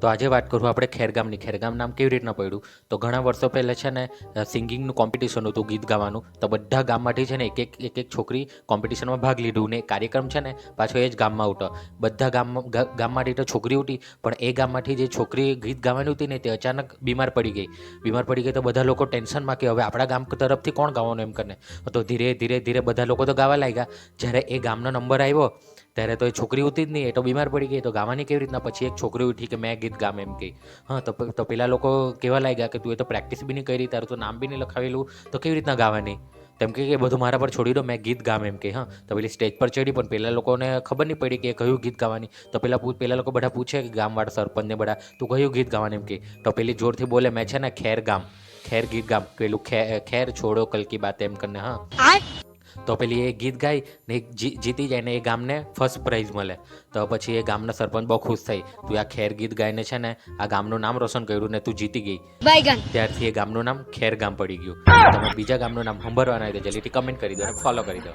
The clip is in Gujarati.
તો આજે વાત કરું આપણે ખેરગામની. ખેરગામ નામ કેવી રીતના પડ્યું? તો ઘણા વર્ષો પહેલાં છે ને સિંગિંગનું કોમ્પિટિશન હતું ગીત ગાવાનું. તો બધા ગામમાંથી છે ને એક એક એક એક છોકરી કોમ્પિટિશનમાં ભાગ લીધું ને કાર્યક્રમ છે ને પાછો એ જ ગામમાં ઉઠો બધા ગામમાં ગામમાંથી તો છોકરી ઉઠી, પણ એ ગામમાંથી જે છોકરી ગીત ગાવાની હતી ને તે અચાનક બીમાર પડી ગઈ. બીમાર પડી ગઈ તો બધા લોકો ટેન્શનમાં કે હવે આપણા ગામ તરફથી કોણ ગાવાનું એમ કરીને. તો ધીરે ધીરે ધીરે બધા લોકો તો ગાવા લાગ્યા. જ્યારે એ ગામનો નંબર આવ્યો ત્યારે તો એ છોકરી ઉઠી જ નહીં, એ તો બીમાર પડી ગઈ તો ગાવાની કેવી રીતના? પછી એક છોકરી ઉઠી કે મેં ગીત ગામ એમ કહી. હા, તો તો પેલા લોકો કહેવા લાગ્યા કે તું એ તો પ્રેક્ટિસ બી નહીં કરી, તારું તો નામ બી નહીં લખાવેલું, તો કેવી રીતના ગાવાની? તેમ કે બધું મારા પર છોડી દો, મેં ગીત ગામ એમ કે હા. તો પેલી સ્ટેજ પર ચડી, પણ પેલા લોકોને ખબર નહીં પડી કે કયું ગીત ગાવાની. તો પેલા પેલા લોકો બધા પૂછે કે ગામવાળા સરપંચને બધા, તું કયું ગીત ગાવાનું? એમ કે તો પેલી જોરથી બોલે, મેં છે ને ખેર ગામ, ખેર ગીત ગામ. પેલું ખેર છોડો કલકી બાત એમ કરીને, હા. તો પેલી એ ગીત ગાઈ ને જીતી જાય ને એ ગામને ફર્સ્ટ પ્રાઇઝ મળે. તો પછી એ ગામના સરપંચ બહુ ખુશ થઈ. તું આ ખેર ગીત ગાઈને છે ને આ ગામનું નામ રોશન કર્યું ને તું જીતી ગઈ. ત્યારથી એ ગામનું નામ ખેર ગામ પડી ગયું. તમે બીજા ગામનું નામ સંભાળવાના રીતે જલ્દીથી કમેન્ટ કરી દો અને ફોલો કરી દો.